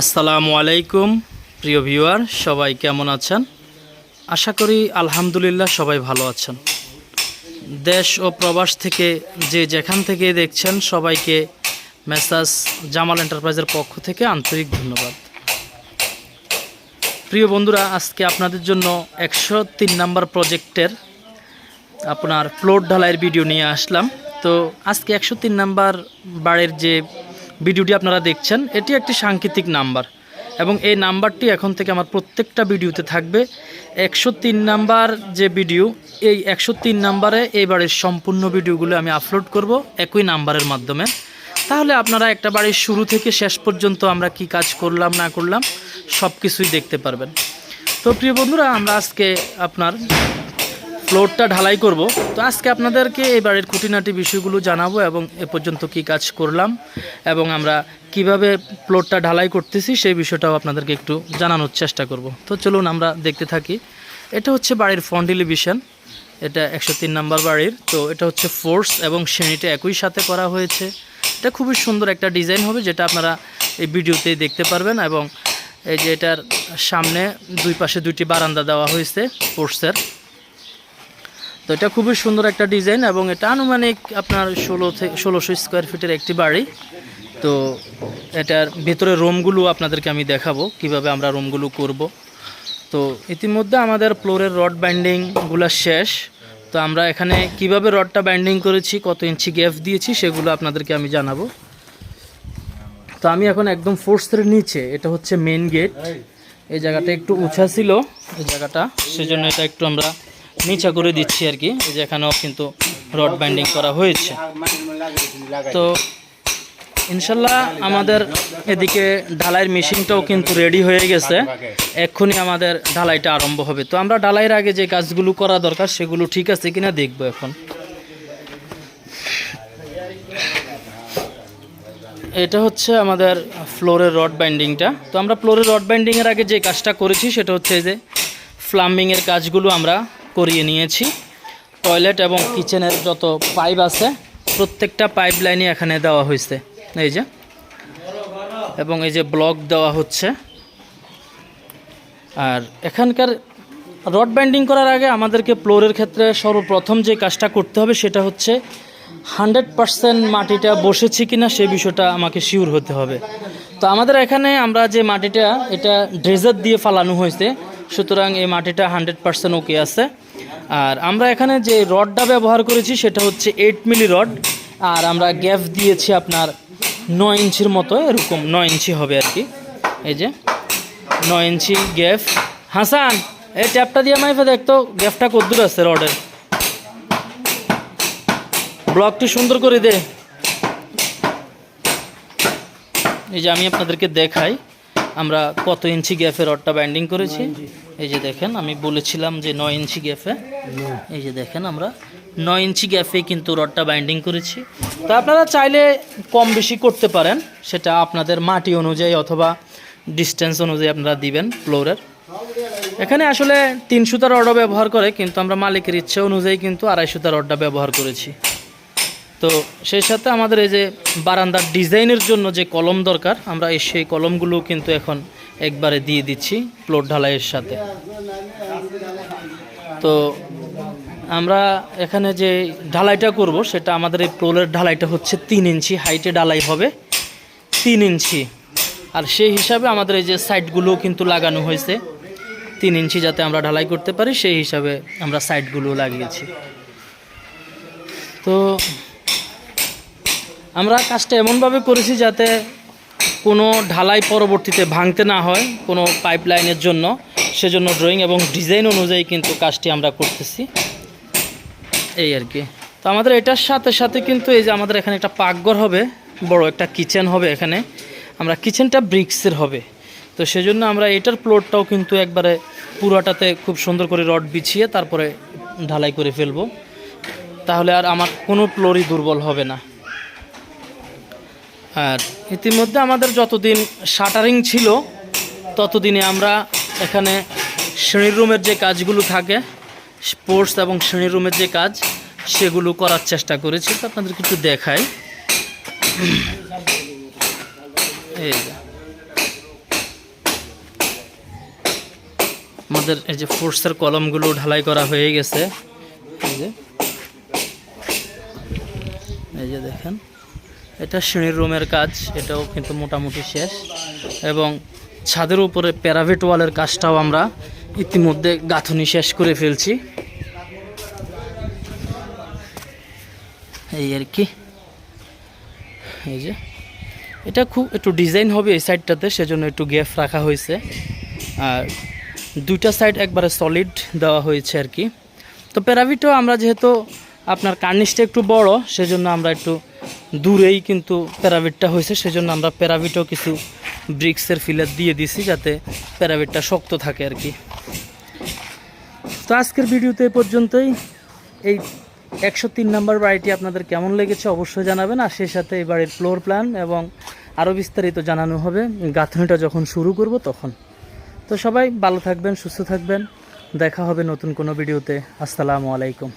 আসসালামু আলাইকুম, প্রিয় ভিউয়ার, সবাই কেমন আছেন? আশা করি আলহামদুলিল্লাহ সবাই ভালো আছেন। দেশ ও প্রবাস থেকে যে যেখান থেকে দেখছেন, সবাইকে মেসাজ জামাল এন্টারপ্রাইজের পক্ষ থেকে আন্তরিক ধন্যবাদ। প্রিয় বন্ধুরা, আজকে আপনাদের জন্য একশো তিন নাম্বার প্রজেক্টের আপনার প্লট ঢালাইয়ের ভিডিও নিয়ে আসলাম। তো আজকে একশো তিন নাম্বার বাড়ির যে ভিডিওটি আপনারা দেখছেন, এটি একটি সাংকেতিক নাম্বার এবং এই নাম্বারটি এখন থেকে আমার প্রত্যেকটা ভিডিওতে থাকবে। একশো তিন নাম্বার যে ভিডিও, এই একশো তিন নাম্বারে এই বাড়ির সম্পূর্ণ ভিডিওগুলো আমি আপলোড করব একই নাম্বারের মাধ্যমে। তাহলে আপনারা একটা বাড়ির শুরু থেকে শেষ পর্যন্ত আমরা কি কাজ করলাম, না করলাম সব কিছুই দেখতে পারবেন। তো প্রিয় বন্ধুরা, আমরা আজকে আপনার ফ্লোরটা ঢালাই করব। তো আজকে আপনাদেরকে এই বাড়ির খুঁটিনাটি বিষয়গুলো জানাব এবং এ পর্যন্ত কি কাজ করলাম এবং আমরা কীভাবে ফ্লোরটা ঢালাই করতেছি সেই বিষয়টাও আপনাদেরকে একটু জানানোর চেষ্টা করব। তো চলুন আমরা দেখতে থাকি। এটা হচ্ছে বাড়ির ফ্রন্ট এলিভিশন এটা একশো তিন নাম্বার বাড়ির। তো এটা হচ্ছে ফোর্স এবং শ্রেণীটা একই সাথে করা হয়েছে। এটা খুবই সুন্দর একটা ডিজাইন হবে যেটা আপনারা এই ভিডিওতেই দেখতে পারবেন এবং এই যে এটার সামনে দুই পাশে দুইটি বারান্দা দেওয়া হয়েছে ফোর্সের এটা খুবই সুন্দর একটা ডিজাইন এবং এটা আনুমানিক আপনার ষোলো থেকে ষোলোশো স্কোয়ার ফিটের একটি বাড়ি। তো এটার ভেতরে রুমগুলো আপনাদেরকে আমি দেখাবো, কীভাবে আমরা রুমগুলো করব। তো ইতিমধ্যে আমাদের ফ্লোরের রড বাইন্ডিংগুলো শেষ। তো আমরা এখানে কীভাবে রডটা বাইন্ডিং করেছি, কত ইঞ্চি গ্যাপ দিয়েছি, সেগুলো আপনাদেরকে আমি জানাব। তো আমি এখন একদম ফোর্সের নিচে, এটা হচ্ছে মেন গেট এই জায়গাটা একটু উঁচা ছিল, এই জায়গাটা। সেজন্য এটা একটু আমরা নিচা করে দিচ্ছি আর কি। এই যে এখানেও কিন্তু রড বাইন্ডিং করা হয়েছে। তো ইনশাল্লাহ আমাদের এদিকে ঢালাইয়ের মেশিনটাও কিন্তু রেডি হয়ে গেছে। এক্ষুনি আমাদের ঢালাইটা আরম্ভ হবে। তো আমরা ঢালাইয়ের আগে যে কাজগুলো করা দরকার, সেগুলো ঠিক আছে কিনা দেখব এখন। এটা হচ্ছে আমাদের ফ্লোরের রড বাইন্ডিংটা তো আমরা ফ্লোরের রড বাইন্ডিংয়ের আগে যে কাজটা করেছি, সেটা হচ্ছে যে ফ্লাম্বিংয়ের কাজগুলো আমরা করিয়ে নিয়েছি। টয়লেট এবং কিচেনের যত পাইপ আছে, প্রত্যেকটা পাইপ লাইনই এখানে দেওয়া হয়েছে। এই যে। এবং এই যে ব্লক দেওয়া হচ্ছে। আর এখানকার রড বাইন্ডিং করার আগে আমাদেরকে ফ্লোরের ক্ষেত্রে সর্বপ্রথম যে কাজটা করতে হবে, সেটা হচ্ছে হান্ড্রেড পারসেন্ট মাটিটা বসেছে কিনা, সে বিষয়টা আমাকে শিওর হতে হবে। তো আমাদের এখানে আমরা যে মাটিটা, এটা ড্রেজার দিয়ে ফালানো হয়েছে। সুতরাং এই মাটিটা হান্ড্রেড পারসেন্ট ওকে আছে। আর আমরা এখানে যে রডটা ব্যবহার করেছি সেটা হচ্ছে এইট মিলি রড আর আমরা গ্যাপ দিয়েছি আপনার নয় ইঞ্চির মতো, এরকম নয় ইঞ্চি হবে আর কি। এই যে নয় ইঞ্চি গ্যাপ হাসান, এই ট্যাপটা দিয়ে মাইফে দেখতো গ্যাপটা কদ্দূর আছে রডের? ব্লকটি সুন্দর করে দে। এই যে আমি আপনাদেরকে দেখাই, আমরা কত ইঞ্চি গ্যাপে রডটা বাইন্ডিং করেছি। এই যে দেখেন আমি বলেছিলাম যে নয় ইঞ্চি গ্যাপে এই যে দেখেন আমরা নয় ইঞ্চি গ্যাপে কিন্তু রডটা বাইন্ডিং করেছি। তো আপনারা চাইলে কম বেশি করতে পারেন সেটা আপনাদের মাটি অনুযায়ী অথবা ডিস্টেন্স অনুযায়ী আপনারা দিবেন ফ্লোরের এখানে আসলে তিন সুতার রডও ব্যবহার করে কিন্তু আমরা মালিকের ইচ্ছে অনুযায়ী কিন্তু আড়াই সুতার রডটা ব্যবহার করেছি। তো সেই সাথে আমাদের এই যে বারান্দার ডিজাইনের জন্য যে কলম দরকার আমরা এই সেই কলমগুলো কিন্তু এখন একবারে দিয়ে দিচ্ছি প্লট ঢালাইয়ের সাথে। তো আমরা এখানে যে ঢালাইটা করব, সেটা আমাদের এই প্লোলের ঢালাইটা হচ্ছে তিন ইঞ্চি হাইটে ঢালাই হবে। তিন ইঞ্চি। আর সেই হিসাবে আমাদের এই যে সাইডগুলোও কিন্তু লাগানো হয়েছে। তিন ইঞ্চি যাতে আমরা ঢালাই করতে পারি, সেই হিসাবে আমরা সাইডগুলো লাগিয়েছি। তো আমরা কাজটা এমনভাবে করেছি যাতে কোনো ঢালাই পরবর্তীতে ভাঙতে না হয়, কোনো পাইপ লাইনের জন্য। সেজন্য ড্রয়িং এবং ডিজাইন অনুযায়ী কিন্তু কাজটি আমরা করতেছি। এই আর কি। তো আমাদের এটার সাথে সাথে কিন্তু এই যে আমাদের এখানে একটা পাকঘর হবে, বড় একটা কিচেন হবে এখানে। আমরা কিচেনটা ব্রিক্সের হবে। তো সেজন্য আমরা এটার প্লটটাও কিন্তু একবারে পুরোটাতে খুব সুন্দর করে রড বিছিয়ে তারপরে ঢালাই করে ফেলব। তাহলে আর আমার কোনো প্লোরই দুর্বল হবে না। আর ইতিমধ্যে আমাদের যতদিন শাটারিং ছিল, ততদিনে আমরা এখানে শ্রেণির রুমের যে কাজগুলো থাকে, স্পোর্টস এবং শ্রেণির রুমের যে কাজ, সেগুলো করার চেষ্টা করেছি। তো আপনাদের কিছু দেখাই। এই আমাদের এই যে ফোর্সের কলমগুলো ঢালাই করা হয়ে গেছে। এই যে দেখেন। এটা সিঁড়ির রুমের কাজ, এটাও কিন্তু মোটামুটি শেষ। এবং ছাদের উপরে প্যারাভেট ওয়ালের কাজটাও আমরা ইতিমধ্যে গাঁথনি শেষ করে ফেলছি। এই আর কি। এই যে। এটা খুব একটু ডিজাইন হবে এই সাইডটাতে, সেজন্য একটু গ্যাপ রাখা হয়েছে। আর দুইটা সাইড একবারে সলিড দেওয়া হয়েছে আর কি। তো প্যারাভিটও আমরা যেহেতু আপনার কার্নিশটা একটু বড়, সেজন্য আমরা একটু দূরেই কিন্তু প্যারাভিটটা হয়েছে, সেজন্য আমরা প্যারাভিটও কিছু ব্রিক্সের ফিলার দিয়ে দিছি যাতে প্যারাভিটটা শক্ত থাকে আর কি। তো আজকের ভিডিওতে এই পর্যন্তই। এই একশো তিন নম্বর বাড়িটি আপনাদের কেমন লেগেছে অবশ্যই জানাবেন, আর সেই সাথে এই বাড়ির ফ্লোর প্ল্যান এবং আরও বিস্তারিত জানানো হবে গাঁথনিটা যখন শুরু করব তখন। তো সবাই ভালো থাকবেন, সুস্থ থাকবেন। দেখা হবে নতুন কোনো ভিডিওতে। আসসালামু আলাইকুম।